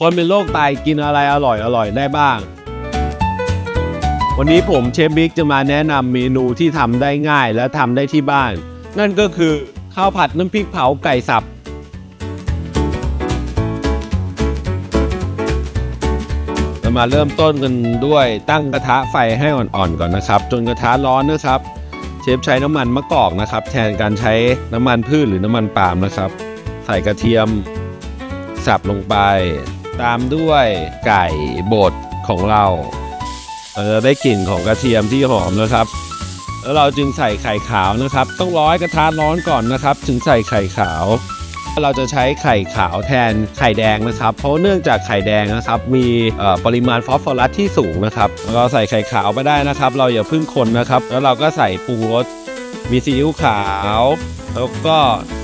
คนเป็นโรคไตกินอะไรอร่อยอร่อยได้บ้าง วันนี้ผมเชฟบิ๊กจะมาแนะนำเมนูที่ทำได้ง่ายและทำได้ที่บ้าน นั่นก็คือข้าวผัดน้ำพริกเผาไก่สับ เรามาเริ่มต้นกันด้วยตั้งกระทะไฟให้อ่อนๆก่อนนะครับ จนกระทะร้อนนะครับ เชฟใช้น้ำมันมะกอกนะครับ แทนการใช้น้ำมันพืชหรือน้ำมันปาล์มนะครับ ใส่กระเทียมสับลงไป ตามด้วยไก่บดของเราเราจะได้กลิ่นของกระเทียมที่หอมนะครับ แล้วเราจึงใส่ไข่ขาวนะครับ ต้องร้อยกระทะร้อนก่อนนะครับ ถึงใส่ไข่ขาว เราจะใช้ไข่ขาวแทนไข่แดงนะครับ เพราะเนื่องจากไข่แดงนะครับ มีปริมาณฟอสฟอรัสที่สูงนะครับ เราใส่ไข่ขาวไปได้นะครับ เราอย่าเพึ่งคนนะครับ แล้วเราก็ใส่ปรุงรส มีซีอิ๊วขาว แล้วก็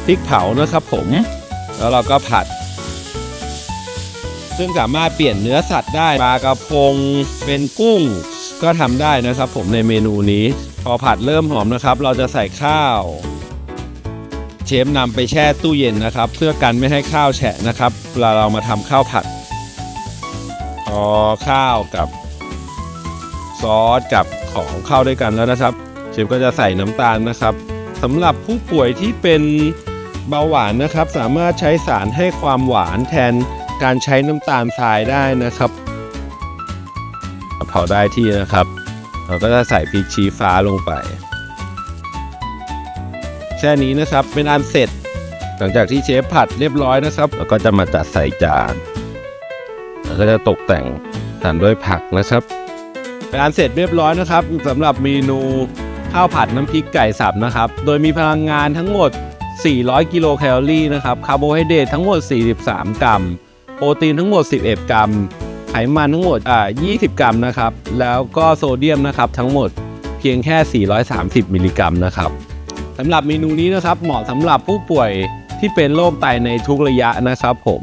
พริกเผานะครับผม แล้วเราก็ผัด ซึ่งสามารถเปลี่ยนเนื้อสัตว์ได้ปลากระพงเป็นกุ้ง ก็ทำได้นะครับ ผมในเมนูนี้ พอผัดเริ่มหอมนะครับ เราจะใส่ข้าว เชฟนำไปแช่ตู้เย็นนะครับ เพื่อกันไม่ให้ข้าวแฉะนะครับเวลาเรามาทำข้าวผัดพอข้าวกับซอสกับของเข้าด้วยกันแล้วนะครับ เชฟก็จะใส่น้ำตาลนะครับสำหรับผู้ป่วยที่เป็นเบาหวานนะครับ สามารถใช้สารให้ความหวานแทน การใช้น้ำตาลทรายได้นะครับพอได้ที่นะครับ เราก็จะใส่พริกชี้ฟ้าลงไป แค่นี้นะครับเป็นอันเสร็จ หลังจากที่เชฟผัดเรียบร้อยนะครับเราก็จะมาจัดใส่จานแล้วก็จะตกแต่งตามด้วยผักนะครับเป็นอันเสร็จเรียบร้อยนะครับสำหรับเมนูข้าวผัดน้ำพริกไก่สับนะครับ โดยมีพลังงานทั้งหมด 400 กิโลแคลอรี่นะครับ คาร์โบไฮเดรตทั้งหมด 43 กรัม ปรตีนทั้งหมด 11 กรัม ไขมันทั้งหมดอ่า20 กรัมนะครับ แล้วก็โซเดียมนะครับทั้งหมดเพียงแค่ 430 มิลลิกรัมนะครับสำหรับเมนูนี้นะครับเหมาะสำหรับผู้ป่วยที่เป็นโรคไตในทุกระยะนะครับผม